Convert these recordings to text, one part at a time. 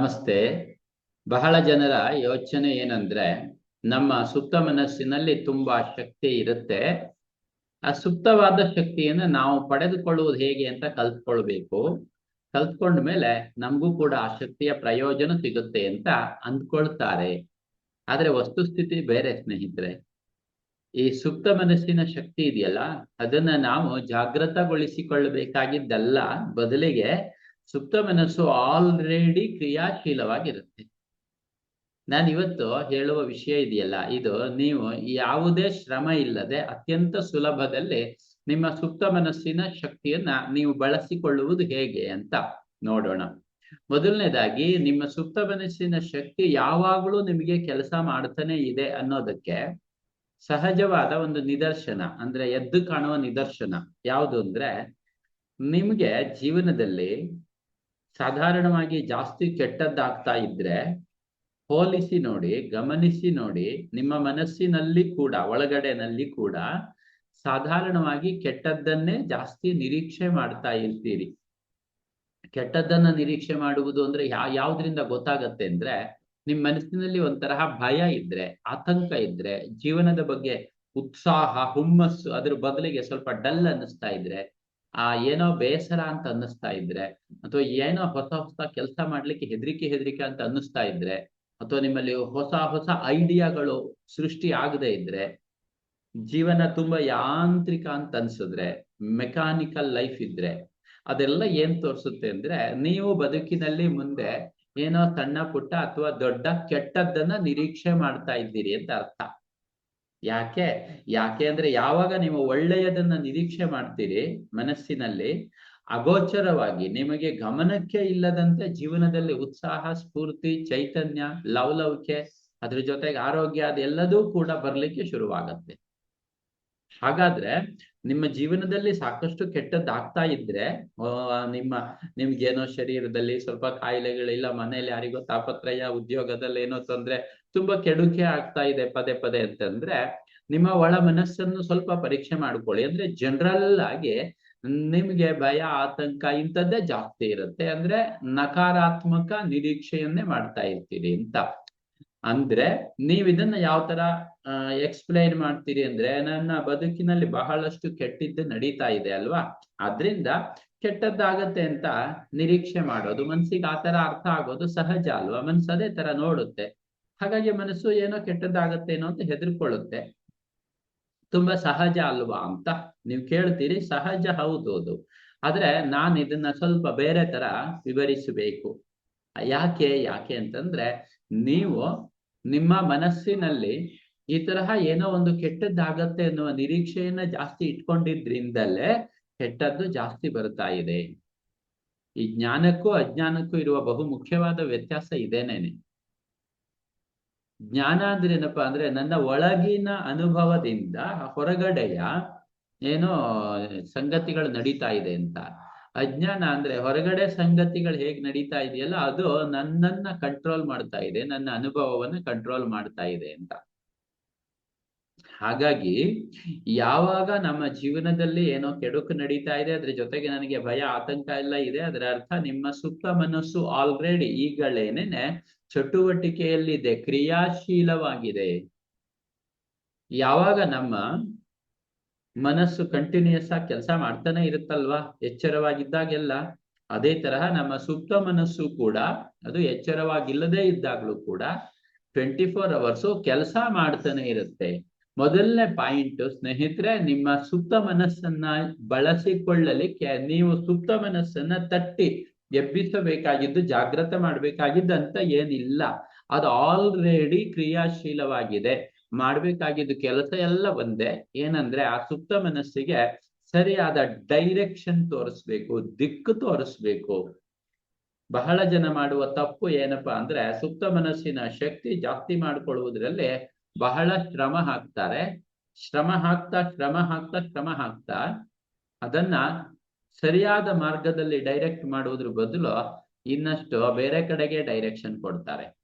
ನಮಸ್ತೆ. ಬಹಳ ಜನರ ಯೋಚನೆ ಏನಂದ್ರೆ, ನಮ್ಮ ಸುಪ್ತ ಮನಸ್ಸಿನಲ್ಲಿ ತುಂಬಾ ಶಕ್ತಿ ಇರುತ್ತೆ. ಆ ಸುಪ್ತವಾದ ಶಕ್ತಿಯನ್ನ ನಾವು ಪಡೆದುಕೊಳ್ಳುವುದು ಹೇಗೆ ಅಂತ ಕಲ್ತ್ಕೊಳ್ಬೇಕು. ಕಲ್ತ್ಕೊಂಡ ಮೇಲೆ ನಮಗೂ ಕೂಡ ಆ ಶಕ್ತಿಯ ಪ್ರಯೋಜನ ಸಿಗುತ್ತೆ ಅಂತ ಅಂದ್ಕೊಳ್ತಾರೆ. ಆದ್ರೆ ವಸ್ತುಸ್ಥಿತಿ ಬೇರೆ ಸ್ನೇಹಿತರೆ. ಈ ಸುಪ್ತ ಮನಸ್ಸಿನ ಶಕ್ತಿ ಇದೆಯಲ್ಲ, ಅದನ್ನ ನಾವು ಜಾಗೃತಗೊಳಿಸಿಕೊಳ್ಳಬೇಕಾಗಿದ್ದಲ್ಲ ಬದಲಿಗೆ ಸುಪ್ತ ಮನಸ್ಸು ಆಲ್ರೆಡಿ ಕ್ರಿಯಾಶೀಲವಾಗಿರುತ್ತೆ. ನಾನು ಇವತ್ತು ಹೇಳುವ ವಿಷಯ ಇದೆಯಲ್ಲ, ಇದು ನೀವು ಯಾವುದೇ ಶ್ರಮ ಇಲ್ಲದೆ ಅತ್ಯಂತ ಸುಲಭದಲ್ಲಿ ನಿಮ್ಮ ಸುಪ್ತ ಮನಸ್ಸಿನ ಶಕ್ತಿಯನ್ನ ನೀವು ಬಳಸಿಕೊಳ್ಳುವುದು ಹೇಗೆ ಅಂತ ನೋಡೋಣ. ಮೊದಲನೇದಾಗಿ, ನಿಮ್ಮ ಸುಪ್ತ ಮನಸ್ಸಿನ ಶಕ್ತಿ ಯಾವಾಗಲೂ ನಿಮಗೆ ಕೆಲಸ ಮಾಡ್ತಾನೆ ಇದೆ ಅನ್ನೋದಕ್ಕೆ ಸಹಜವಾದ ಒಂದು ನಿದರ್ಶನ, ಅಂದ್ರೆ ಎದ್ದು ಕಾಣುವ ನಿದರ್ಶನ ಯಾವುದು ಅಂದ್ರೆ, ನಿಮ್ಗೆ ಜೀವನದಲ್ಲಿ ಸಾಧಾರಣವಾಗಿ ಜಾಸ್ತಿ ಕೆಟ್ಟದ್ದಾಗ್ತಾ ಇದ್ರೆ ಹೋಲಿಸಿ ನೋಡಿ, ಗಮನಿಸಿ ನೋಡಿ, ನಿಮ್ಮ ಮನಸ್ಸಿನಲ್ಲಿ ಕೂಡ, ಒಳಗಡೆನಲ್ಲಿ ಕೂಡ ಸಾಧಾರಣವಾಗಿ ಕೆಟ್ಟದ್ದನ್ನೇ ಜಾಸ್ತಿ ನಿರೀಕ್ಷೆ ಮಾಡ್ತಾ ಇರ್ತೀರಿ. ಕೆಟ್ಟದ್ದನ್ನ ನಿರೀಕ್ಷೆ ಮಾಡುವುದು ಅಂದ್ರೆ ಯಾ, ಯಾವ್ದ್ರಿಂದ ಗೊತ್ತಾಗತ್ತೆ ಅಂದ್ರೆ ನಿಮ್ ಮನಸ್ಸಿನಲ್ಲಿ ಒಂತರಹ ಭಯ ಇದ್ರೆ, ಆತಂಕ ಇದ್ರೆ, ಜೀವನದ ಬಗ್ಗೆ ಉತ್ಸಾಹ, ಹುಮ್ಮಸ್ಸು ಅದ್ರ ಬದಲಿಗೆ ಸ್ವಲ್ಪ ಡಲ್ ಅನ್ನಿಸ್ತಾ ಇದ್ರೆ ಆ ಏನೋ ಬೇಸರ ಅಂತ ಅನ್ನಿಸ್ತಾ ಇದ್ರೆ, ಅಥವಾ ಏನೋ ಹೊಸ ಹೊಸ ಕೆಲಸ ಮಾಡ್ಲಿಕ್ಕೆ ಹೆದರಿಕೆ ಹೆದರಿಕೆ ಅಂತ ಅನ್ನಿಸ್ತಾ ಇದ್ರೆ, ಅಥವಾ ನಿಮ್ಮಲ್ಲಿ ಹೊಸ ಹೊಸ ಐಡಿಯಾಗಳು ಸೃಷ್ಟಿ ಆಗದೆ ಇದ್ರೆ, ಜೀವನ ತುಂಬಾ ಯಾಂತ್ರಿಕ ಅಂತ ಅನ್ಸಿದ್ರೆ, ಮೆಕ್ಯಾನಿಕಲ್ ಲೈಫ್ ಇದ್ರೆ, ಅದೆಲ್ಲ ಏನ್ ತೋರಿಸುತ್ತೆ ಅಂದ್ರೆ, ನೀವು ಬದುಕಿನಲ್ಲಿ ಮುಂದೆ ಏನೋ ಸಣ್ಣ ಪುಟ್ಟ ಅಥವಾ ದೊಡ್ಡ ಕೆಟ್ಟದ್ದನ್ನ ನಿರೀಕ್ಷೆ ಮಾಡ್ತಾ ಇದ್ದೀರಿ ಅಂತ ಅರ್ಥ. ಯಾಕೆ ಯಾಕೆ ಅಂದ್ರೆ ಯಾವಾಗ ನೀವು ಒಳ್ಳೆಯದನ್ನ ನಿರೀಕ್ಷೆ ಮಾಡ್ತೀರಿ ಮನಸ್ಸಿನಲ್ಲಿ, ಅಗೋಚರವಾಗಿ ನಿಮಗೆ ಗಮನಕ್ಕೆ ಇಲ್ಲದಂತೆ ಜೀವನದಲ್ಲಿ ಉತ್ಸಾಹ, ಸ್ಫೂರ್ತಿ, ಚೈತನ್ಯ, ಲವಲವಿಕೆ, ಅದ್ರ ಜೊತೆಗೆ ಆರೋಗ್ಯ ಅದೆಲ್ಲದೂ ಕೂಡ ಬರ್ಲಿಕ್ಕೆ ಶುರುವಾಗತ್ತೆ. ಹಾಗಾದ್ರೆ ನಿಮ್ಮ ಜೀವನದಲ್ಲಿ ಸಾಕಷ್ಟು ಕೆಟ್ಟದ್ದಾಗ್ತಾ ಇದ್ರೆ ನಿಮ್ಮ, ನಿಮ್ಗೇನೋ ಶರೀರದಲ್ಲಿ ಸ್ವಲ್ಪ ಕಾಯಿಲೆಗಳಿಲ್ಲ ಮನೇಲಿ ಯಾರಿಗೋ ತಾಪತ್ರಯ, ಉದ್ಯೋಗದಲ್ಲಿ ಏನೋ ತೊಂದ್ರೆ, ತುಂಬಾ ಕೆಡುಕೆ ಆಗ್ತಾ ಇದೆ ಪದೇ ಪದೇ ಅಂತಂದ್ರೆ, ನಿಮ್ಮ ಒಳ ಮನಸ್ಸನ್ನು ಸ್ವಲ್ಪ ಪರೀಕ್ಷೆ ಮಾಡ್ಕೊಳ್ಳಿ. ಅಂದ್ರೆ ಜನರಲ್ ಆಗಿ ನಿಮ್ಗೆ ಭಯ, ಆತಂಕ ಇಂಥದ್ದೇ ಜಾಸ್ತಿ ಇರುತ್ತೆ. ಅಂದ್ರೆ ನಕಾರಾತ್ಮಕ ನಿರೀಕ್ಷೆಯನ್ನೇ ಮಾಡ್ತಾ ಇರ್ತೀರಿ ಅಂತ. ಅಂದ್ರೆ ನೀವ್ ಇದನ್ನ ಯಾವ ತರ ಎಕ್ಸ್ಪ್ಲೈನ್ ಮಾಡ್ತೀರಿ ಅಂದ್ರೆ ನನ್ನ ಬದುಕಿನಲ್ಲಿ ಬಹಳಷ್ಟು ಕೆಟ್ಟಿದ್ದು ನಡೀತಾ ಇದೆ ಅಲ್ವಾ? ಅದ್ರಿಂದ ಕೆಟ್ಟದ್ದಾಗತ್ತೆ ಅಂತ ನಿರೀಕ್ಷೆ ಮಾಡೋದು. ಮನ್ಸಿಗೆ ಆ ತರ ಅರ್ಥ ಆಗೋದು ಸಹಜ ಅಲ್ವಾ? ಮನ್ಸು ಅದೇ ತರ ನೋಡುತ್ತೆ. ಹಾಗಾಗಿ ಮನಸ್ಸು ಏನೋ ಕೆಟ್ಟದ್ದಾಗತ್ತೇನೋ ಅಂತ ಹೆದರ್ಕೊಳ್ಳುತ್ತೆ. ತುಂಬಾ ಸಹಜ ಅಲ್ವಾ ಅಂತ ನೀವು ಕೇಳ್ತೀರಿ. ಸಹಜ ಹೌದು ಅದು. ಆದ್ರೆ ನಾನು ಇದನ್ನ ಸ್ವಲ್ಪ ಬೇರೆ ತರ ವಿವರಿಸಬೇಕು. ಯಾಕೆ ಯಾಕೆ ಅಂತಂದ್ರೆ ನೀವು ನಿಮ್ಮ ಮನಸ್ಸಿನಲ್ಲಿ ಈ ತರಹ ಏನೋ ಒಂದು ಕೆಟ್ಟದ್ದಾಗತ್ತೆ ಅನ್ನುವ ನಿರೀಕ್ಷೆಯನ್ನ ಜಾಸ್ತಿ ಇಟ್ಕೊಂಡಿದ್ರಿಂದಲೇ ಕೆಟ್ಟದ್ದು ಜಾಸ್ತಿ ಬರ್ತಾ ಇದೆ. ಈ ಜ್ಞಾನಕ್ಕೂ ಅಜ್ಞಾನಕ್ಕೂ ಇರುವ ಬಹು ಮುಖ್ಯವಾದ ವ್ಯತ್ಯಾಸ ಇದೇನೇನೆ? ಜ್ಞಾನ ಅಂದ್ರೆ ಏನಪ್ಪಾ ಅಂದ್ರೆ ನನ್ನ ಒಳಗಿನ ಅನುಭವದಿಂದ ಹೊರಗಡೆಯ ಏನೋ ಸಂಗತಿಗಳು ನಡೀತಾ ಇದೆ ಅಂತ. ಅಜ್ಞಾನ ಅಂದ್ರೆ ಹೊರಗಡೆ ಸಂಗತಿಗಳು ಹೇಗ್ ನಡೀತಾ ಇದೆಯಲ್ಲ, ಅದು ನನ್ನನ್ನ ಕಂಟ್ರೋಲ್ ಮಾಡ್ತಾ ಇದೆ, ನನ್ನ ಅನುಭವವನ್ನ ಕಂಟ್ರೋಲ್ ಮಾಡ್ತಾ ಇದೆ ಅಂತ. ಹಾಗಾಗಿ ಯಾವಾಗ ನಮ್ಮ ಜೀವನದಲ್ಲಿ ಏನೋ ಕೆಡುಕು ನಡೀತಾ ಇದೆ, ಅದ್ರ ಜೊತೆಗೆ ನನಗೆ ಭಯ, ಆತಂಕ ಎಲ್ಲ ಇದೆ, ಅದರ ಅರ್ಥ ನಿಮ್ಮ ಸುಪ್ತ ಮನಸ್ಸು ಆಲ್ರೆಡಿ ಈಗಳೇನೇನೆ ಚಟುವಟಿಕೆಯಲ್ಲಿದೆ, ಕ್ರಿಯಾಶೀಲವಾಗಿದೆ. ಯಾವಾಗ ನಮ್ಮ ಮನಸ್ಸು ಕಂಟಿನ್ಯೂಸ್ ಆಗಿ ಕೆಲಸ ಮಾಡ್ತಾನೆ ಇರುತ್ತಲ್ವಾ? ಎಚ್ಚರವಾಗಿದ್ದಾಗೆಲ್ಲ ಅದೇ ತರಹ ನಮ್ಮ ಸುಪ್ತ ಮನಸ್ಸು ಕೂಡ ಅದು ಎಚ್ಚರವಾಗಿಲ್ಲದೆ ಇದ್ದಾಗ್ಲೂ ಕೂಡ ಟ್ವೆಂಟಿ ಫೋರ್ ಅವರ್ಸು ಕೆಲಸ ಮಾಡ್ತಾನೆ ಇರುತ್ತೆ. ಮೊದಲನೇ ಪಾಯಿಂಟ್ ಸ್ನೇಹಿತರೆ, ನಿಮ್ಮ ಸುಪ್ತ ಮನಸ್ಸನ್ನ ಬಳಸಿಕೊಳ್ಳಲಿಕ್ಕೆ ನೀವು ಸುಪ್ತ ಮನಸ್ಸನ್ನ ತಟ್ಟಿ ಎಬ್ಬಿಸಬೇಕಾಗಿದ್ದು ಜಾಗೃತ ಅಂತ ಏನಿಲ್ಲ. ಅದು ಆಲ್ರೆಡಿ ಕ್ರಿಯಾಶೀಲವಾಗಿದೆ. ಮಾಡ್ಬೇಕಾಗಿದ್ದು ಕೆಲಸ ಎಲ್ಲ ಒಂದೇ. ಏನಂದ್ರೆ ಆ ಸುಪ್ತ ಮನಸ್ಸಿಗೆ ಸರಿಯಾದ ಡೈರೆಕ್ಷನ್ ತೋರಿಸ್ಬೇಕು, ದಿಕ್ಕು ತೋರಿಸ್ಬೇಕು. ಬಹಳ ಜನ ಮಾಡುವ ತಪ್ಪು ಏನಪ್ಪಾ ಅಂದ್ರೆ ಸುಪ್ತ ಮನಸ್ಸಿನ ಶಕ್ತಿ ಜಾಸ್ತಿ ಮಾಡ್ಕೊಳ್ಳುವುದ್ರಲ್ಲಿ ಬಹಳ ಶ್ರಮ ಹಾಕ್ತಾರೆ. ಶ್ರಮ ಹಾಕ್ತಾ ಶ್ರಮ ಹಾಕ್ತಾ ಶ್ರಮ ಹಾಕ್ತಾ ಅದನ್ನ ಸರಿಯಾದ ಮಾರ್ಗದಲ್ಲಿ ಡೈರೆಕ್ಟ್ ಮಾಡುವುದ್ರ ಬದಲು ಇನ್ನಷ್ಟು ಬೇರೆ ಕಡೆಗೆ ಡೈರೆಕ್ಷನ್ ಕೊಡ್ತಾರೆ.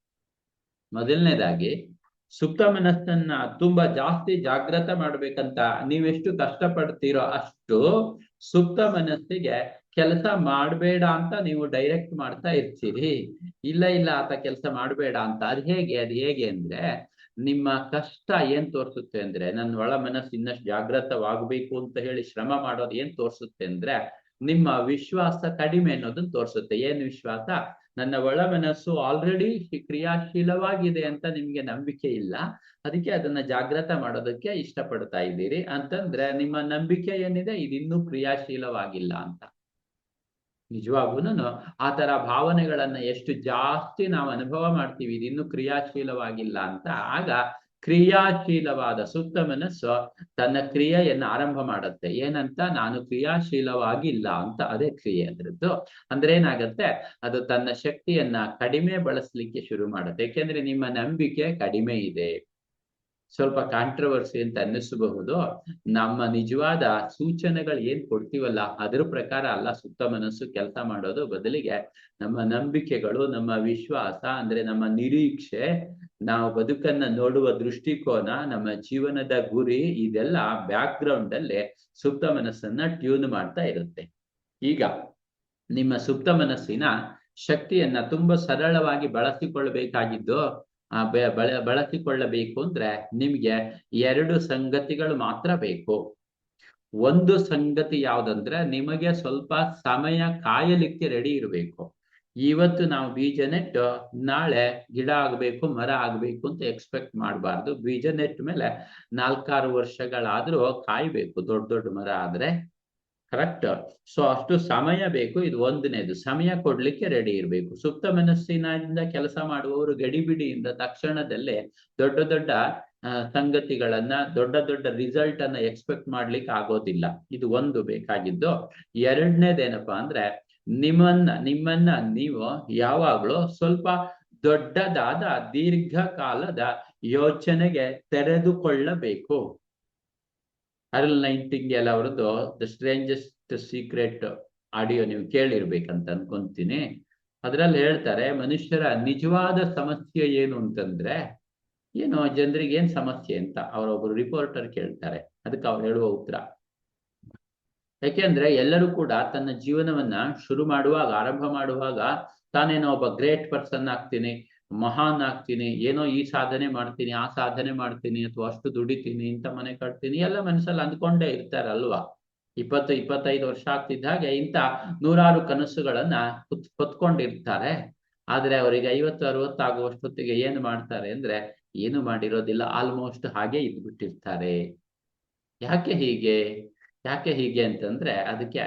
ಮೊದಲನೇದಾಗಿ ಸುಪ್ತ ಮನಸ್ಸನ್ನ ತುಂಬಾ ಜಾಸ್ತಿ ಜಾಗ್ರತ ಮಾಡ್ಬೇಕಂತ ನೀವೆಷ್ಟು ಕಷ್ಟಪಡ್ತೀರೋ ಅಷ್ಟು ಸುಪ್ತ ಮನಸ್ಸಿಗೆ ಕೆಲಸ ಮಾಡಬೇಡ ಅಂತ ನೀವು ಡೈರೆಕ್ಟ್ ಮಾಡ್ತಾ ಇರ್ತೀರಿ. ಇಲ್ಲ ಇಲ್ಲ, ಆತ ಕೆಲಸ ಮಾಡಬೇಡ ಅಂತ. ಅದು ಹೇಗೆ? ಅದು ಹೇಗೆ ಅಂದ್ರೆ ನಿಮ್ಮ ಕಷ್ಟ ಏನ್ ತೋರಿಸುತ್ತೆ ಅಂದ್ರೆ ನನ್ನ ಒಳ ಮನಸ್ಸು ಇನ್ನಷ್ಟು ಜಾಗೃತವಾಗಬೇಕು ಅಂತ ಹೇಳಿ ಶ್ರಮ ಮಾಡೋದು ಏನ್ ತೋರಿಸುತ್ತೆ ಅಂದ್ರೆ ನಿಮ್ಮ ವಿಶ್ವಾಸ ಕಡಿಮೆ ಅನ್ನೋದನ್ನ ತೋರಿಸುತ್ತೆ. ಏನ್ ವಿಶ್ವಾಸ? ನನ್ನ ಒಳ ಮನಸ್ಸು ಆಲ್ರೆಡಿ ಕ್ರಿಯಾಶೀಲವಾಗಿದೆ ಅಂತ ನಿಮ್ಗೆ ನಂಬಿಕೆ ಇಲ್ಲ. ಅದಕ್ಕೆ ಅದನ್ನ ಜಾಗೃತ ಮಾಡೋದಕ್ಕೆ ಇಷ್ಟಪಡ್ತಾ ಇದ್ದೀರಿ. ಅಂತಂದ್ರೆ ನಿಮ್ಮ ನಂಬಿಕೆ ಏನಿದೆ? ಇದಿನ್ನೂ ಕ್ರಿಯಾಶೀಲವಾಗಿಲ್ಲ ಅಂತ. ನಿಜವಾಗೂನು ಆ ತರ ಭಾವನೆಗಳನ್ನ ಎಷ್ಟು ಜಾಸ್ತಿ ನಾವು ಅನುಭವ ಮಾಡ್ತೀವಿ, ಇದಿನ್ನೂ ಕ್ರಿಯಾಶೀಲವಾಗಿಲ್ಲ ಅಂತ. ಆಗ ಕ್ರಿಯಾಶೀಲವಾದ ಸುಪ್ತ ಮನಸ್ಸು ತನ್ನ ಕ್ರಿಯೆಯನ್ನ ಆರಂಭ ಮಾಡುತ್ತೆ. ಏನಂತ? ನಾನು ಕ್ರಿಯಾಶೀಲವಾಗಿಲ್ಲ ಅಂತ ಅದೇ ಕ್ರಿಯೆ ಅದ್ರದ್ದು. ಅಂದ್ರೆ ಏನಾಗತ್ತೆ? ಅದು ತನ್ನ ಶಕ್ತಿಯನ್ನ ಕಡಿಮೆ ಬಳಸಲಿಕ್ಕೆ ಶುರು ಮಾಡುತ್ತೆ. ಯಾಕೆಂದ್ರೆ ನಿಮ್ಮ ನಂಬಿಕೆ ಕಡಿಮೆ ಇದೆ. ಸ್ವಲ್ಪ ಕಾಂಟ್ರವರ್ಸಿ ಅಂತ ಅನ್ನಿಸಬಹುದು. ನಮ್ಮ ನಿಜವಾದ ಸೂಚನೆಗಳು ಏನ್ ಕೊಡ್ತೀವಲ್ಲ, ಅದ್ರ ಪ್ರಕಾರ ಅಲ್ಲ ಸುತ್ತ ಮನಸ್ಸು ಕೆಲಸ ಮಾಡೋದು ಬದಲಿಗೆ ನಮ್ಮ ನಂಬಿಕೆಗಳು, ನಮ್ಮ ವಿಶ್ವಾಸ ಅಂದ್ರೆ ನಮ್ಮ ನಿರೀಕ್ಷೆ, ನಾವು ಬದುಕನ್ನ ನೋಡುವ ದೃಷ್ಟಿಕೋನ, ನಮ್ಮ ಜೀವನದ ಗುರಿ ಇದೆಲ್ಲ ಬ್ಯಾಕ್ ಗ್ರೌಂಡ್ ಅಲ್ಲಿ ಸುಪ್ತ ಮನಸ್ಸನ್ನ ಟ್ಯೂನ್ ಮಾಡ್ತಾ ಇರುತ್ತೆ. ಈಗ ನಿಮ್ಮ ಸುಪ್ತ ಮನಸ್ಸಿನ ಶಕ್ತಿಯನ್ನ ತುಂಬಾ ಸರಳವಾಗಿ ಬಳಸಿಕೊಳ್ಬೇಕಾಗಿದ್ದು ಬಳ ಬಳಸಿಕೊಳ್ಳಬೇಕು ಅಂದ್ರೆ ನಿಮ್ಗೆ ಎರಡು ಸಂಗತಿಗಳು ಮಾತ್ರ ಬೇಕು. ಒಂದು ಸಂಗತಿ ಯಾವ್ದಂದ್ರೆ ನಿಮಗೆ ಸ್ವಲ್ಪ ಸಮಯ ಕಾಯಲಿಕ್ಕೆ ರೆಡಿ ಇರಬೇಕು. ಇವತ್ತು ನಾವು ಬೀಜ ನೆಟ್ಟು ನಾಳೆ ಗಿಡ ಆಗ್ಬೇಕು, ಮರ ಆಗ್ಬೇಕು ಅಂತ ಎಕ್ಸ್ಪೆಕ್ಟ್ ಮಾಡಬಾರ್ದು. ಬೀಜ ನೆಟ್ಟ ಮೇಲೆ ನಾಲ್ಕಾರು ವರ್ಷಗಳಾದ್ರೂ ಕಾಯ್ಬೇಕು. ದೊಡ್ಡ ದೊಡ್ಡ ಮರ ಆದ್ರೆ. ಕರೆಕ್ಟ್ ಸೊ ಅಷ್ಟು ಸಮಯ ಬೇಕು. ಇದು ಒಂದನೇದು. ಸಮಯ ಕೊಡ್ಲಿಕ್ಕೆ ರೆಡಿ ಇರಬೇಕು. ಸುಪ್ತ ಮನಸ್ಸಿನಿಂದ ಕೆಲಸ ಮಾಡುವವರು ಗಡಿಬಿಡಿಯಿಂದ ತಕ್ಷಣದಲ್ಲೇ ದೊಡ್ಡ ದೊಡ್ಡ ಸಂಗತಿಗಳನ್ನ, ದೊಡ್ಡ ದೊಡ್ಡ ರಿಸಲ್ಟ್ ಅನ್ನ ಎಕ್ಸ್ಪೆಕ್ಟ್ ಮಾಡ್ಲಿಕ್ಕೆ ಆಗೋದಿಲ್ಲ. ಇದು ಒಂದು ಬೇಕಾಗಿದ್ದು. ಎರಡನೇದೇನಪ್ಪಾ ಅಂದ್ರೆ, ನಿಮ್ಮನ್ನ ನಿಮ್ಮನ್ನ ನೀವು ಯಾವಾಗ್ಲೂ ಸ್ವಲ್ಪ ದೊಡ್ಡದಾದ, ದೀರ್ಘಕಾಲದ ಯೋಚನೆಗೆ ತೆರೆದುಕೊಳ್ಳಬೇಕು. ಅರಲ್ ಎಲ್ಲ ಅವರದ್ದು ದ ಸ್ಟ್ರೇಂಜೆಸ್ಟ್ ಸೀಕ್ರೆಟ್ ಆಡಿಯೋ ನೀವು ಕೇಳಿರ್ಬೇಕಂತ ಅನ್ಕೊಂತೀನಿ. ಅದ್ರಲ್ಲಿ ಹೇಳ್ತಾರೆ, ಮನುಷ್ಯರ ನಿಜವಾದ ಸಮಸ್ಯೆ ಏನು ಅಂತಂದ್ರೆ, ಏನು ಜನರಿಗೆ ಏನ್ ಸಮಸ್ಯೆ ಅಂತ? ಅವರೊಬ್ರು ರಿಪೋರ್ಟರ್ ಕೇಳ್ತಾರೆ. ಅದಕ್ಕೆ ಅವ್ರು ಹೇಳುವ ಉತ್ತರ. ಯಾಕೆಂದ್ರೆ ಎಲ್ಲರೂ ಕೂಡ ತನ್ನ ಜೀವನವನ್ನ ಶುರು ಮಾಡುವಾಗ, ಆರಂಭ ಮಾಡುವಾಗ ತಾನೇನೋ ಒಬ್ಬ ಗ್ರೇಟ್ ಪರ್ಸನ್ ಆಗ್ತೀನಿ ಮಹಾನ್ ಆಗ್ತೀನಿ, ಏನೋ ಈ ಸಾಧನೆ ಮಾಡ್ತೀನಿ, ಆ ಸಾಧನೆ ಮಾಡ್ತೀನಿ, ಅಥವಾ ಅಷ್ಟು ದುಡಿತೀನಿ, ಇಂಥ ಮನೆ ಕಟ್ತೀನಿ, ಎಲ್ಲ ಮನಸ್ಸಲ್ಲಿ ಅಂದ್ಕೊಂಡೇ ಇರ್ತಾರಲ್ವಾ? ಇಪ್ಪತ್ತು, ಇಪ್ಪತ್ತೈದು ವರ್ಷ ಆಗ್ತಿದ್ದ ಹಾಗೆ ಇಂಥ ನೂರಾರು ಕನಸುಗಳನ್ನ ಕುತ್ ಹೊತ್ಕೊಂಡಿರ್ತಾರೆ ಆದ್ರೆ ಅವರಿಗೆ ಐವತ್ತು, ಅರವತ್ತು ಆಗುವಷ್ಟೊತ್ತಿಗೆ ಏನು ಮಾಡ್ತಾರೆ ಅಂದ್ರೆ, ಏನು ಮಾಡಿರೋದಿಲ್ಲ ಆಲ್ಮೋಸ್ಟ್ ಹಾಗೆ ಇದ್ಬಿಟ್ಟಿರ್ತಾರೆ. ಯಾಕೆ ಹೀಗೆ? ಯಾಕೆ ಹೀಗೆ ಅಂತಂದ್ರೆ, ಅದಕ್ಕೆ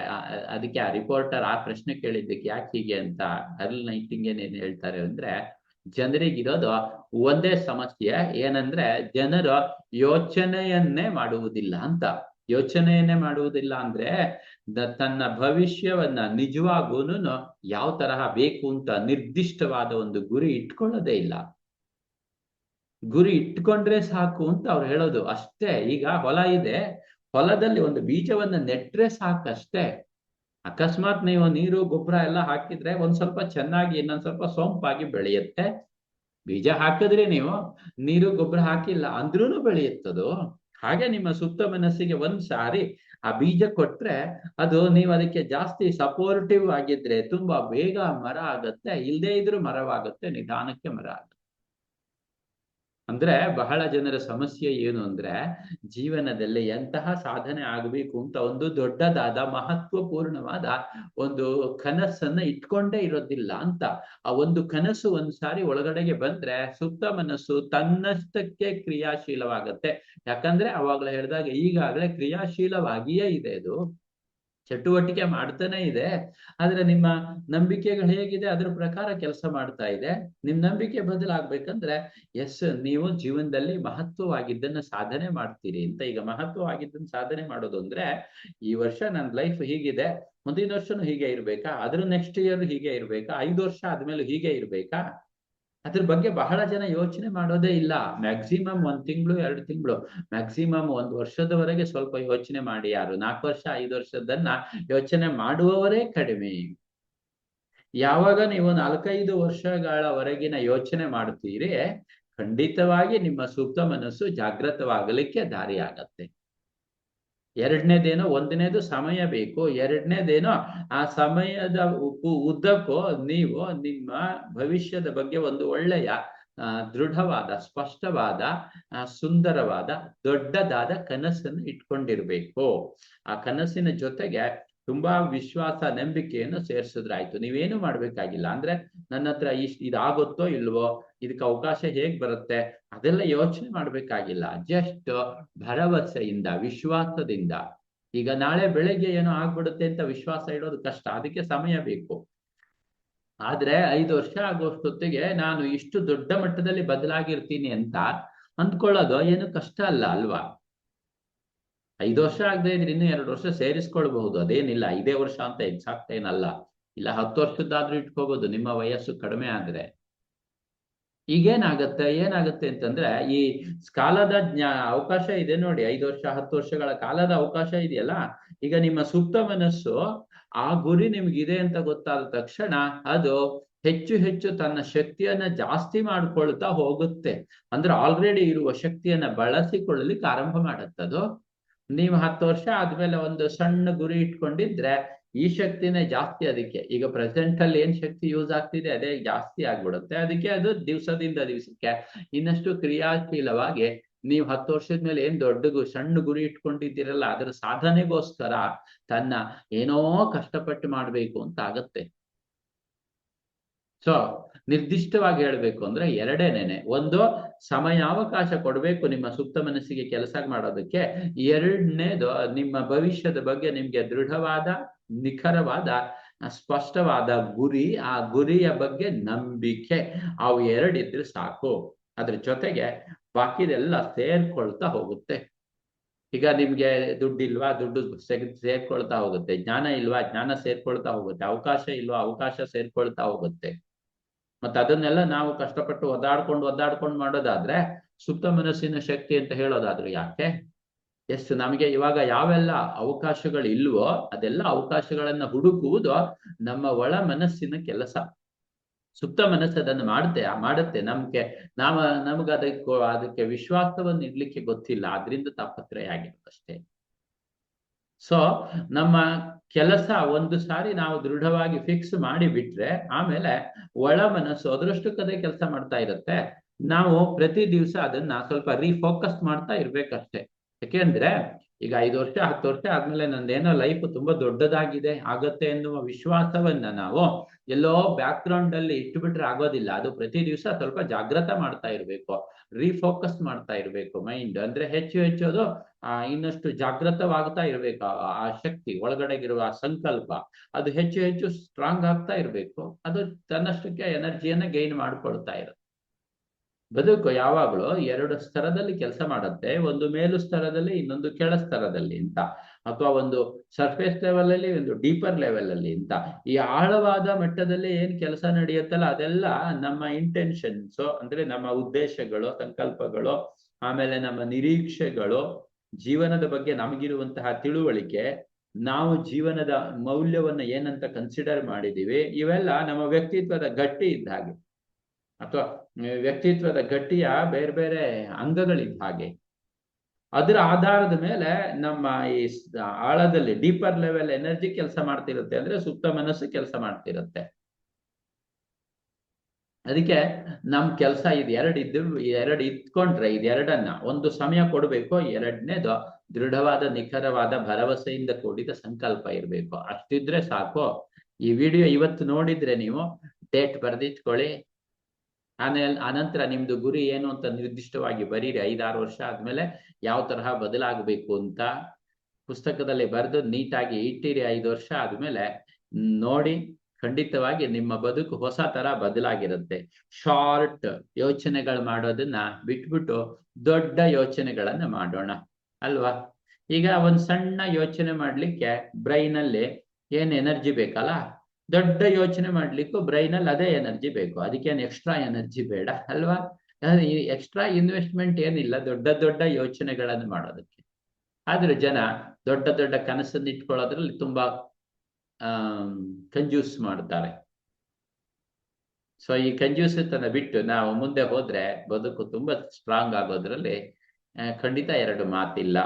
ಅದಕ್ಕೆ ಆ ರಿಪೋರ್ಟರ್ ಆ ಪ್ರಶ್ನೆ ಕೇಳಿದ್ದಕ್ಕೆ ಯಾಕೆ ಹೀಗೆ ಅಂತ, ಅರ್ಲ್ ನೈಟಿಂಗ್ ಏನ್ ಹೇಳ್ತಾರೆ ಅಂದ್ರೆ ಜನರಿಗಿರೋದು ಒಂದೇ ಸಮಸ್ಯೆ ಏನಂದ್ರೆ ಜನರು ಯೋಚನೆಯನ್ನೇ ಮಾಡುವುದಿಲ್ಲ ಅಂತ. ಯೋಚನೆಯನ್ನೇ ಮಾಡುವುದಿಲ್ಲ ಅಂದ್ರೆ ತನ್ನ ಭವಿಷ್ಯವನ್ನ ನಿಜವಾಗೂನು ಯಾವ ತರಹ ಬೇಕು ಅಂತ ನಿರ್ದಿಷ್ಟವಾದ ಒಂದು ಗುರಿ ಇಟ್ಕೊಳ್ಳೋದೇ ಇಲ್ಲ. ಗುರಿ ಇಟ್ಕೊಂಡ್ರೆ ಸಾಕು ಅಂತ ಅವ್ರು ಹೇಳೋದು ಅಷ್ಟೇ. ಈಗ ಹೊಲ ಇದೆ. ಹೊಲದಲ್ಲಿ ಒಂದು ಬೀಜವನ್ನ ನೆಟ್ರೆ ಸಾಕಷ್ಟೇ. ಅಕಸ್ಮಾತ್ ನೀವು ನೀರು, ಗೊಬ್ಬರ ಎಲ್ಲ ಹಾಕಿದ್ರೆ ಒಂದ್ ಸ್ವಲ್ಪ ಚೆನ್ನಾಗಿ, ಇನ್ನೊಂದ್ ಸ್ವಲ್ಪ ಸೊಂಪಾಗಿ ಬೆಳೆಯುತ್ತೆ. ಬೀಜ ಹಾಕಿದ್ರೆ ನೀವು ನೀರು, ಗೊಬ್ಬರ ಹಾಕಿಲ್ಲ ಅಂದ್ರೂ ಬೆಳೆಯುತ್ತದು? ಹಾಗೆ ನಿಮ್ಮ ಸುತ್ತ ಮನಸ್ಸಿಗೆ ಒಂದ್ ಸಾರಿ ಆ ಬೀಜ ಕೊಟ್ರೆ ಅದು ನೀವು ಅದಕ್ಕೆ ಜಾಸ್ತಿ ಸಪೋರ್ಟಿವ್ ಆಗಿದ್ರೆ ತುಂಬಾ ಬೇಗ ಮರ ಆಗತ್ತೆ ಇಲ್ಲದೇ ಇದ್ರೂ ಮರವಾಗುತ್ತೆ, ನಿಧಾನಕ್ಕೆ ಮರ ಆಗುತ್ತೆ. ಅಂದ್ರೆ ಬಹಳ ಜನರ ಸಮಸ್ಯೆ ಏನು ಅಂದ್ರೆ ಜೀವನದಲ್ಲಿ ಎಂತಹ ಸಾಧನೆ ಆಗಬೇಕು ಅಂತ ಒಂದು ದೊಡ್ಡದಾದ ಮಹತ್ವಪೂರ್ಣವಾದ ಒಂದು ಕನಸನ್ನ ಇಟ್ಕೊಂಡೇ ಇರೋದಿಲ್ಲ ಅಂತ. ಆ ಒಂದು ಕನಸು ಒಂದ್ಸಾರಿ ಒಳಗಡೆಗೆ ಬಂದ್ರೆ ಸುಪ್ತ ಮನಸ್ಸು ತನ್ನಷ್ಟಕ್ಕೆ ಕ್ರಿಯಾಶೀಲವಾಗತ್ತೆ. ಯಾಕಂದ್ರೆ ಅವಾಗ್ಲೇ ಹೇಳಿದಾಗ ಈಗಾಗಲೇ ಕ್ರಿಯಾಶೀಲವಾಗಿಯೇ ಇದೆ ಅದು. ಚಟುವಟಿಕೆ ಮಾಡ್ತಾನೆ ಇದೆ, ಆದ್ರೆ ನಿಮ್ಮ ನಂಬಿಕೆಗಳು ಹೇಗಿದೆ, ಅದ್ರ ಪ್ರಕಾರ ಕೆಲಸ ಮಾಡ್ತಾ ಇದೆ. ನಿಮ್ ನಂಬಿಕೆ ಬದಲಾಗ್ಬೇಕಂದ್ರೆ, ಎಸ್, ನೀವು ಜೀವನದಲ್ಲಿ ಮಹತ್ವವಾಗಿದ್ದನ್ನ ಸಾಧನೆ ಮಾಡ್ತೀರಿ. ಅಂತ ಈಗ ಮಹತ್ವವಾಗಿದ್ದನ್ನ ಸಾಧನೆ ಮಾಡೋದು ಅಂದ್ರೆ ಈ ವರ್ಷ ನನ್ನ ಲೈಫ್ ಹೀಗಿದೆ, ಮುಂದಿನ ವರ್ಷನೂ ಹೀಗೆ ಇರ್ಬೇಕಾ? ಅದ್ರ ನೆಕ್ಸ್ಟ್ ಇಯರ್ ಹೀಗೆ ಇರ್ಬೇಕಾ? ಐದು ವರ್ಷ ಆದ್ಮೇಲೆ ಹೀಗೆ ಇರ್ಬೇಕಾ? ಅದ್ರ ಬಗ್ಗೆ ಬಹಳ ಜನ ಯೋಚನೆ ಮಾಡೋದೇ ಇಲ್ಲ. ಮ್ಯಾಕ್ಸಿಮಮ್ ಒಂದ್ ತಿಂಗಳು, ಎರಡು ತಿಂಗಳು. ಮ್ಯಾಕ್ಸಿಮಮ್ ಒಂದ್ ವರ್ಷದವರೆಗೆ ಸ್ವಲ್ಪ ಯೋಚನೆ ಮಾಡಿ ಯಾರು? ನಾಲ್ಕು ವರ್ಷ, ಐದು ವರ್ಷದನ್ನ ಯೋಚನೆ ಮಾಡುವವರೇ ಕಡಿಮೆ. ಯಾವಾಗ ನೀವು ನಾಲ್ಕೈದು ವರ್ಷಗಳವರೆಗಿನ ಯೋಚನೆ ಮಾಡ್ತೀರಿ, ಖಂಡಿತವಾಗಿ ನಿಮ್ಮ ಸೂಕ್ತ ಮನಸ್ಸು ಜಾಗೃತವಾಗಲಿಕ್ಕೆ ದಾರಿ ಆಗತ್ತೆ ಎರಡನೇದೇನೋ ಒಂದನೇದು ಸಮಯ ಬೇಕು. ಎರಡನೇದೇನೋ ಆ ಸಮಯದ ಉದ್ದಕ್ಕೂ ನೀವು ನಿಮ್ಮ ಭವಿಷ್ಯದ ಬಗ್ಗೆ ಒಂದು ಒಳ್ಳೆಯ ದೃಢವಾದ, ಸ್ಪಷ್ಟವಾದ ಸುಂದರವಾದ, ದೊಡ್ಡದಾದ ಕನಸನ್ನು ಇಟ್ಕೊಂಡಿರ್ಬೇಕು. ಆ ಕನಸಿನ ಜೊತೆಗೆ ತುಂಬಾ ವಿಶ್ವಾಸ, ನಂಬಿಕೆಯನ್ನು ಸೇರಿಸಿದ್ರಾಯ್ತು ನೀವೇನು ಮಾಡ್ಬೇಕಾಗಿಲ್ಲ. ಅಂದ್ರೆ ನನ್ನ ಹತ್ರ ಇಷ್ಟ ಇದಾಗುತ್ತೋ ಇಲ್ವೋ, ಇದಕ್ಕೆ ಅವಕಾಶ ಹೇಗ್ ಬರುತ್ತೆ, ಅದೆಲ್ಲ ಯೋಚನೆ ಮಾಡ್ಬೇಕಾಗಿಲ್ಲ. ಜಸ್ಟ್ ಭರವಸೆಯಿಂದ, ವಿಶ್ವಾಸದಿಂದ. ಈಗ ನಾಳೆ ಬೆಳಿಗ್ಗೆ ಏನೋ ಆಗ್ಬಿಡುತ್ತೆ ಅಂತ ವಿಶ್ವಾಸ ಇಡೋದು ಕಷ್ಟ. ಅದಕ್ಕೆ ಸಮಯ ಬೇಕು. ಆದ್ರೆ ಐದು ವರ್ಷ ಆಗೋಷ್ಟೊತ್ತಿಗೆ ನಾನು ಇಷ್ಟು ದೊಡ್ಡ ಮಟ್ಟದಲ್ಲಿ ಬದಲಾಗಿರ್ತೀನಿ ಅಂತ ಅಂದ್ಕೊಳ್ಳೋದು ಏನು ಕಷ್ಟ ಅಲ್ಲ, ಅಲ್ವಾ? ಐದು ವರ್ಷ ಆಗದೆ ಇದ್ರೆ ಇನ್ನೂ ಎರಡು ವರ್ಷ ಸೇರಿಸ್ಕೊಳ್ಬಹುದು. ಅದೇನಿಲ್ಲ, ಐದೇ ವರ್ಷ ಅಂತ ಎಕ್ಸಾಕ್ಟ್ ಏನಲ್ಲ. ಇಲ್ಲ, ಹತ್ತು ವರ್ಷದ್ದಾದ್ರೂ ಇಟ್ಕೋಬಹುದು ನಿಮ್ಮ ವಯಸ್ಸು ಕಡಿಮೆ ಆದ್ರೆ. ಈಗೇನಾಗತ್ತೆ, ಏನಾಗುತ್ತೆ ಅಂತಂದ್ರೆ, ಈ ಕಾಲದ ಜ್ಞಾ, ಅವಕಾಶ ಇದೆ ನೋಡಿ, ಐದು ವರ್ಷ, ಹತ್ತು ವರ್ಷಗಳ ಕಾಲದ ಅವಕಾಶ ಇದೆಯಲ್ಲ? ಈಗ ನಿಮ್ಮ ಸುಪ್ತ ಮನಸ್ಸು ಆ ಗುರಿ ನಿಮ್ಗಿದೆ ಅಂತ ಗೊತ್ತಾದ ತಕ್ಷಣ ಅದು ಹೆಚ್ಚು ಹೆಚ್ಚು ತನ್ನ ಶಕ್ತಿಯನ್ನ ಜಾಸ್ತಿ ಮಾಡ್ಕೊಳ್ತಾ ಹೋಗುತ್ತೆ. ಅಂದ್ರೆ ಆಲ್ರೆಡಿ ಇರುವ ಶಕ್ತಿಯನ್ನ ಬಳಸಿಕೊಳ್ಳಲಿಕ್ಕೆ ಆರಂಭ ಮಾಡುತ್ತದು ನೀವು ಹತ್ತು ವರ್ಷ ಆದ್ಮೇಲೆ ಒಂದು ಸಣ್ಣ ಗುರಿ ಇಟ್ಕೊಂಡಿದ್ರೆ ಈ ಶಕ್ತಿನೇ ಜಾಸ್ತಿ ಅದಕ್ಕೆ. ಈಗ ಪ್ರೆಸೆಂಟ್ ಅಲ್ಲಿ ಏನ್ ಶಕ್ತಿ ಯೂಸ್ ಆಗ್ತಿದೆ ಅದೇ ಜಾಸ್ತಿ ಆಗ್ಬಿಡುತ್ತೆ. ಅದಕ್ಕೆ ಅದು ದಿವಸದಿಂದ ದಿವಸಕ್ಕೆ. ಇನ್ನಷ್ಟು ಕ್ರಿಯಾಶೀಲವಾಗಿ ನೀವು ಹತ್ತು ವರ್ಷದ ಮೇಲೆ ಏನ್ ದೊಡ್ಡ ಸಣ್ಣ ಗುರಿ ಇಟ್ಕೊಂಡಿದ್ದೀರಲ್ಲ, ಅದರ ಸಾಧನೆಗೋಸ್ಕರ ತನ್ನ ಏನೋ ಕಷ್ಟಪಟ್ಟು ಮಾಡ್ಬೇಕು ಅಂತ ಆಗತ್ತೆ. ಸೊ ನಿರ್ದಿಷ್ಟವಾಗಿ ಹೇಳ್ಬೇಕು ಅಂದ್ರೆ ಎರಡೇನೇನೆ, ಒಂದು ಸಮಯಾವಕಾಶ ಕೊಡ್ಬೇಕು ನಿಮ್ಮ ಸುಪ್ತ ಮನಸ್ಸಿಗೆ ಕೆಲಸ ಮಾಡೋದಕ್ಕೆ. ಎರಡನೇದು ನಿಮ್ಮ ಭವಿಷ್ಯದ ಬಗ್ಗೆ ನಿಮ್ಗೆ ದೃಢವಾದ, ನಿಖರವಾದ, ಸ್ಪಷ್ಟವಾದ ಗುರಿ, ಆ ಗುರಿಯ ಬಗ್ಗೆ ನಂಬಿಕೆ. ಅವು ಎರಡಿದ್ರೆ ಸಾಕು. ಅದ್ರ ಜೊತೆಗೆ ಬಾಕಿದೆಲ್ಲ ಸೇರ್ಕೊಳ್ತಾ ಹೋಗುತ್ತೆ. ಈಗ ನಿಮ್ಗೆ ದುಡ್ಡು ಇಲ್ವಾ ದುಡ್ಡು ಸೇರ್ಕೊಳ್ತಾ ಹೋಗುತ್ತೆ. ಜ್ಞಾನ ಇಲ್ವಾ, ಜ್ಞಾನ ಸೇರ್ಕೊಳ್ತಾ ಹೋಗುತ್ತೆ. ಅವಕಾಶ ಇಲ್ವಾ, ಅವಕಾಶ ಸೇರ್ಕೊಳ್ತಾ ಹೋಗುತ್ತೆ. ಮತ್ತೆ ಅದನ್ನೆಲ್ಲ ನಾವು ಕಷ್ಟಪಟ್ಟು ಒದ್ದಾಡ್ಕೊಂಡು ಒದ್ದಾಡ್ಕೊಂಡು ಮಾಡೋದಾದ್ರೆ ಸುಪ್ತ ಮನಸ್ಸಿನ ಶಕ್ತಿ ಅಂತ ಹೇಳೋದಾದ್ರೆ ಯಾಕೆ? ಎಸ್, ನಮಗೆ ಇವಾಗ ಯಾವೆಲ್ಲ ಅವಕಾಶಗಳು ಇಲ್ವೋ ಅದೆಲ್ಲ ಅವಕಾಶಗಳನ್ನ ಹುಡುಕುವುದು ನಮ್ಮ ಒಳ ಮನಸ್ಸಿನ ಕೆಲಸ. ಸುಪ್ತ ಮನಸ್ಸು ಅದನ್ನು ಮಾಡುತ್ತೆ ಮಾಡುತ್ತೆ. ನಮ್ಗೆ ನಾವ ನಮ್ಗೆ ಅದಕ್ಕೆ ಅದಕ್ಕೆ ವಿಶ್ವಾಸವನ್ನು ಇಡ್ಲಿಕ್ಕೆ ಗೊತ್ತಿಲ್ಲ. ಅದರಿಂದ ತಾಪತ್ರಯ ಅಷ್ಟೇ. ಸೊ ನಮ್ಮ ಕೆಲಸ ಒಂದು ಸಾರಿ ನಾವು ದೃಢವಾಗಿ ಫಿಕ್ಸ್ ಮಾಡಿ ಬಿಟ್ರೆ ಆಮೇಲೆ ಒಳ ಮನಸ್ಸು ಅದರಷ್ಟಕ್ಕದೇ ಕೆಲಸ ಮಾಡ್ತಾ ಇರುತ್ತೆ. ನಾವು ಪ್ರತಿ ದಿವಸ ಅದನ್ನ ಸ್ವಲ್ಪ ರೀಫೋಕಸ್ ಮಾಡ್ತಾ ಇರ್ಬೇಕಷ್ಟೇ. ಯಾಕೆಂದ್ರೆ ಈಗ ಐದು ವರ್ಷ, ಹತ್ತು ವರ್ಷ ಆದ್ಮೇಲೆ ನಂದೇನೋ ಲೈಫ್ ತುಂಬಾ ದೊಡ್ಡದಾಗಿದೆ. ಆಗತ್ತೆ ಎನ್ನುವ ವಿಶ್ವಾಸವನ್ನ ನಾವು ಎಲ್ಲೋ ಬ್ಯಾಕ್ ಗ್ರೌಂಡ್ ಅಲ್ಲಿ ಇಟ್ಟುಬಿಟ್ರೆ ಆಗೋದಿಲ್ಲ. ಅದು ಪ್ರತಿ ದಿವಸ ಸ್ವಲ್ಪ ಜಾಗ್ರತ ಮಾಡ್ತಾ ಇರ್ಬೇಕು. ರೀಫೋಕಸ್ ಮಾಡ್ತಾ ಇರ್ಬೇಕು ಮೈಂಡ್ ಅಂದ್ರೆ ಹೆಚ್ಚು ಹೆಚ್ಚು ಅದು ಇನ್ನಷ್ಟು ಜಾಗೃತವಾಗ್ತಾ ಇರ್ಬೇಕು. ಆ- ಶಕ್ತಿ, ಒಳಗಡೆಗಿರುವ ಸಂಕಲ್ಪ, ಅದು ಹೆಚ್ಚು ಹೆಚ್ಚು ಸ್ಟ್ರಾಂಗ್ ಆಗ್ತಾ ಇರ್ಬೇಕು. ಅದು ತನ್ನಷ್ಟಕ್ಕೆ ಎನರ್ಜಿಯನ್ನ ಗೈನ್ ಮಾಡ್ಕೊಳ್ತಾ ಇರುತ್ತೆ. ಬದುಕು ಯಾವಾಗಲೂ ಎರಡು ಸ್ತರದಲ್ಲಿ ಕೆಲಸ ಮಾಡುತ್ತೆ, ಒಂದು ಮೇಲು ಸ್ತರದಲ್ಲಿ, ಇನ್ನೊಂದು ಕೆಳ ಸ್ತರದಲ್ಲಿ ಅಂತ. ಅಥವಾ ಒಂದು ಸರ್ಫೇಸ್ ಲೆವೆಲ್ ಅಲ್ಲಿ, ಒಂದು ಡೀಪರ್ ಲೆವೆಲ್ ಅಲ್ಲಿ ಅಂತ. ಈ ಆಳವಾದ ಮಟ್ಟದಲ್ಲಿ ಏನ್ ಕೆಲಸ ನಡೆಯುತ್ತಲ್ಲ, ಅದೆಲ್ಲ ನಮ್ಮ ಇಂಟೆನ್ಷನ್ಸ್ ಅಂದ್ರೆ ನಮ್ಮ ಉದ್ದೇಶಗಳು, ಸಂಕಲ್ಪಗಳು, ಆಮೇಲೆ ನಮ್ಮ ನಿರೀಕ್ಷೆಗಳು, ಜೀವನದ ಬಗ್ಗೆ ನಮಗಿರುವಂತಹ ತಿಳುವಳಿಕೆ, ನಾವು ಜೀವನದ ಮೌಲ್ಯವನ್ನ ಏನಂತ ಕನ್ಸಿಡರ್ ಮಾಡಿದೀವಿ ಇವೆಲ್ಲ ನಮ್ಮ ವ್ಯಕ್ತಿತ್ವದ ಗಟ್ಟಿ ಇದ್ದ ಹಾಗೆ. ಅಥವಾ ವ್ಯಕ್ತಿತ್ವದ ಗಟ್ಟಿಯ ಬೇರೆ ಬೇರೆ ಅಂಗಗಳಿದ್ದ ಹಾಗೆ. ಅದರ ಆಧಾರದ ಮೇಲೆ ನಮ್ಮ ಈ ಆಳದಲ್ಲಿ ಡೀಪರ್ ಲೆವೆಲ್ ಎನರ್ಜಿ ಕೆಲಸ ಮಾಡ್ತಿರುತ್ತೆ ಅಂದ್ರೆ ಸುಪ್ತ ಮನಸ್ಸು ಕೆಲಸ ಮಾಡ್ತಿರುತ್ತೆ. ಅದಕ್ಕೆ ನಮ್ ಕೆಲಸ ಇದು ಎರಡು ಇದ್ದು, ಎರಡು ಇಟ್ಕೊಂಡ್ರೆ ಇದೆರಡನ್ನ ಒಂದು ಸಮಯ ಕೊಡ್ಬೇಕು, ಎರಡನೇದು ದೃಢವಾದ, ನಿಖರವಾದ ಭರವಸೆಯಿಂದ ಕೂಡಿದ ಸಂಕಲ್ಪ ಇರಬೇಕು. ಅಷ್ಟಿದ್ರೆ ಸಾಕು. ಈ ವಿಡಿಯೋ ಇವತ್ತು ನೋಡಿದ್ರೆ ನೀವು ಡೇಟ್ ಬರೆದಿಟ್ಕೊಳ್ಳಿ. ಆಮೇಲೆ ಅನಂತರ ನಿಮ್ದು ಗುರಿ ಏನು ಅಂತ ನಿರ್ದಿಷ್ಟವಾಗಿ ಬರೀರಿ, ಐದಾರು ವರ್ಷ ಆದ್ಮೇಲೆ ಯಾವ ತರಹ ಬದಲಾಗಬೇಕು ಅಂತ ಪುಸ್ತಕದಲ್ಲಿ ಬರೆದು ನೀಟಾಗಿ ಇಟ್ಟಿರಿ, ಐದು ವರ್ಷ ಆದ್ಮೇಲೆ ನೋಡಿ ಖಂಡಿತವಾಗಿ ನಿಮ್ಮ ಬದುಕು ಹೊಸ ತರ ಬದಲಾಗಿರುತ್ತೆ. ಶಾರ್ಟ್ ಯೋಚನೆಗಳು ಮಾಡೋದನ್ನ ಬಿಟ್ಬಿಟ್ಟು ದೊಡ್ಡ ಯೋಚನೆಗಳನ್ನ ಮಾಡೋಣ, ಅಲ್ವಾ? ಈಗ ಒಂದ್ ಸಣ್ಣ ಯೋಚನೆ ಮಾಡ್ಲಿಕ್ಕೆ ಬ್ರೈನ್ ಅಲ್ಲಿ ಏನ್ ಎನರ್ಜಿ ಬೇಕಲ್ಲ? ದೊಡ್ಡ ಯೋಚನೆ ಮಾಡ್ಲಿಕ್ಕೂ ಬ್ರೈನ್ ಅಲ್ಲಿ ಅದೇ ಎನರ್ಜಿ ಬೇಕು. ಅದಕ್ಕೇನು ಎಕ್ಸ್ಟ್ರಾ ಎನರ್ಜಿ ಬೇಡ, ಅಲ್ವಾ? ಎಕ್ಸ್ಟ್ರಾ ಇನ್ವೆಸ್ಟ್ಮೆಂಟ್ ಏನಿಲ್ಲ, ದೊಡ್ಡ ದೊಡ್ಡ ಯೋಚನೆಗಳನ್ನು ಮಾಡೋದಕ್ಕೆ. ಆದ್ರೆ ಜನ ದೊಡ್ಡ ದೊಡ್ಡ ಕನಸನ್ನು ಇಟ್ಕೊಳ್ಳೋದ್ರಲ್ಲಿ ತುಂಬಾ ಕಂಜ್ಯೂಸ್ ಮಾಡ್ತಾರೆ. ಸೊ ಈ ಕಂಜೂಸತನ ಬಿಟ್ಟು ನಾವು ಮುಂದೆ ಹೋದ್ರೆ ಬದುಕು ತುಂಬಾ ಸ್ಟ್ರಾಂಗ್ ಆಗೋದ್ರಲ್ಲಿ ಖಂಡಿತ ಎರಡು ಮಾತಿಲ್ಲ.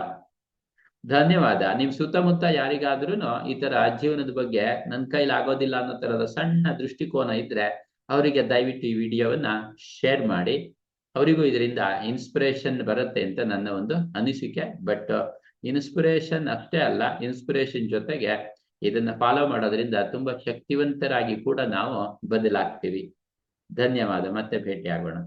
ಧನ್ಯವಾದ. ನಿಮ್ ಸುತ್ತಮುತ್ತ ಯಾರಿಗಾದ್ರೂ ಈ ತರ ಜೀವನದ ಬಗ್ಗೆ ನನ್ ಕೈಲಿ ಆಗೋದಿಲ್ಲ ಅನ್ನೋ ತರದ ಸಣ್ಣ ದೃಷ್ಟಿಕೋನ ಇದ್ರೆ ಅವರಿಗೆ ದಯವಿಟ್ಟು ಈ ವಿಡಿಯೋವನ್ನ ಶೇರ್ ಮಾಡಿ. ಅವರಿಗೂ ಇದರಿಂದ ಇನ್ಸ್ಪಿರೇಷನ್ ಬರುತ್ತೆ ಅಂತ ನನ್ನ ಒಂದು ಅನಿಸಿಕೆ. ಬಟ್ ಇನ್ಸ್ಪಿರೇಷನ್ ಅಷ್ಟೇ ಅಲ್ಲ, ಇನ್ಸ್ಪಿರೇಷನ್ ಜೊತೆಗೆ ಇದನ್ನ ಫಾಲೋ ಮಾಡೋದ್ರಿಂದ ತುಂಬಾ ಶಕ್ತಿವಂತರಾಗಿ ಕೂಡ ನಾವು ಬದಲಾಗ್ತೀವಿ. ಧನ್ಯವಾದ. ಮತ್ತೆ ಭೇಟಿ ಆಗೋಣ